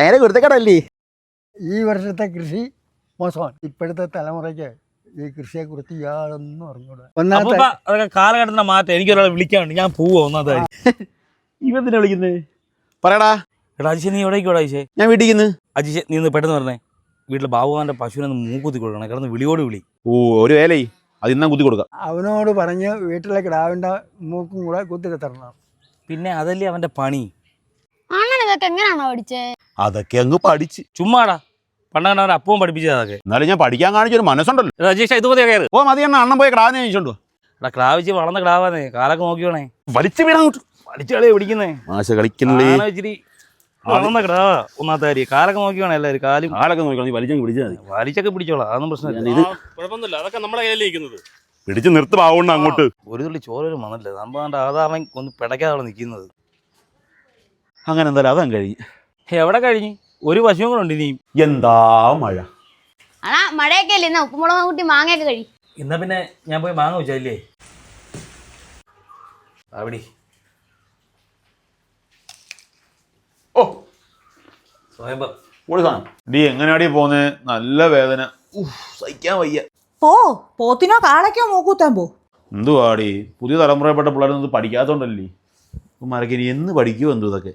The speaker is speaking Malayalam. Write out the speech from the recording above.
നേരെ കുരുത്തക്കടല്ലേ? ഈ വർഷത്തെ കൃഷി മോശമാണ്. ഇപ്പോഴത്തെ തലമുറയ്ക്ക് ഈ കൃഷിയെ കുറിച്ച് യാതൊന്നും അറിഞ്ഞൂടാ. ഒന്നാമത്തെ അതൊക്കെ കാലഘട്ടത്തിന്റെ മാറ്റം എനിക്ക് ഒരാളെ വിളിക്കാനുണ്ട്. ഞാൻ പോവാ ഒന്നാമത്തെ ഇവന്തിനാ വിളിക്കുന്നത് പറയടാ. എടാ അജിഷെ നീ എവിടേക്കോടാ അജിഷെ? ഞാൻ വീട്ടിൽ അജിഷ നീ ഒന്ന് പെട്ടെന്ന് പറഞ്ഞേ വീട്ടിൽ ബാബുവാന്റെ പശുവിനെ ഒന്ന് മൂക്കുത്തി കൊടുക്കണം. കിടന്ന് വിളിയോട് വിളി. ഓ ഒരു വേലയി അത് ഇന്നാ കുത്തി കൊടുക്കാം. അവനോട് പറഞ്ഞ് വീട്ടിലെ ഡാവിന്റെ മൂക്കും കൂടെ കുത്തിരി തരണം. പിന്നെ അതല്ലേ അവന്റെ പണി? ഇതൊക്കെ എങ്ങനെയാണോ പഠിച്ചേ? അതൊക്കെ അങ്ങ് പഠിച്ച്. ചുമ്മാടാ. പണ്ടാണ് അവൻ അപ്പവും പഠിപ്പിച്ചത് അതൊക്കെ. എന്നാലും ഞാൻ പഠിക്കാൻ കാണിച്ചൊരു മനസ്സുണ്ടല്ലോ. രജീഷ ഇതുപോലെ കയറ്. ഓ മതി എണ്ണ അണ്ണൻ പോയി ക്ലാവ് ചോദിച്ചോണ്ടു എടാ ക്ലാവിച്ച് വളർന്ന ക്ലാവാന്നേ. കാലൊക്കെ നോക്കിയോണേ വലിച്ചു വീണ വലിച്ചു കളിയെ പിടിക്കുന്നേ. ആശ കളിക്കുന്നേ ഇച്ചിരി വളർന്ന ക്ലാവാ. ഒന്നാമത്തെ കാര്യം കാലൊക്കെ നോക്കിയോണേ എല്ലാവരും കാലും. കാലൊക്കെ നോക്കി നീ വലിച്ചു പിടിച്ചാൽ മതി. വലിച്ചൊക്കെ പിടിച്ചോളാം അതൊന്നും പ്രശ്നമില്ല. ഇത് കുഴപ്പമൊന്നുമില്ല. അതൊക്കെ നമ്മുടെ കയ്യിലിരിക്കുന്നത് പിടിച്ച് നിർത്തുമാവുണ്ട് അങ്ങോട്ട്. ഒരു തുള്ളി ചോരൊരു മണല്ലേ? നമ്മൾ അവൻ ഒന്ന് പിടയ്ക്കാതെ നിൽക്കുന്നത്. അങ്ങനെ എന്തായാലും അതങ്ങ് കഴിഞ്ഞ്. എവിടെ കഴിഞ്ഞ്? ഒരു പശുവും കൂടെ ഉണ്ട് ഇനിയും. എന്താ മഴ? ആണാ മഴയൊക്കെ അല്ലേ? എന്നാ ഉപ്പുമുളക് കൂട്ടി മാങ്ങയൊക്കെ കഴി. എന്നാ പിന്നെ ഞാൻ പോയി മാങ്ങ വെച്ചല്ലേ അവിടെ ഓ സ്വയംഭം. ഒരു സാധനം. ഡി എങ്ങനെയാടി പോന്നെ? നല്ല വേദന. ഉഫ്, സഹിക്കാൻ വയ്യ. പോ പോത്തിനോ കാളയ്ക്കോ മൂക്കൂത്താൻ പോ. എന്തുവാടി? പുതിയ തലമുറയിൽപ്പെട്ട പിള്ളേരൊന്നും ഇത് പഠിക്കാത്തോണ്ടല്ലേ? മരക്കിനി എന്ന് പഠിക്കുമോ എന്തോ ഇതൊക്കെ?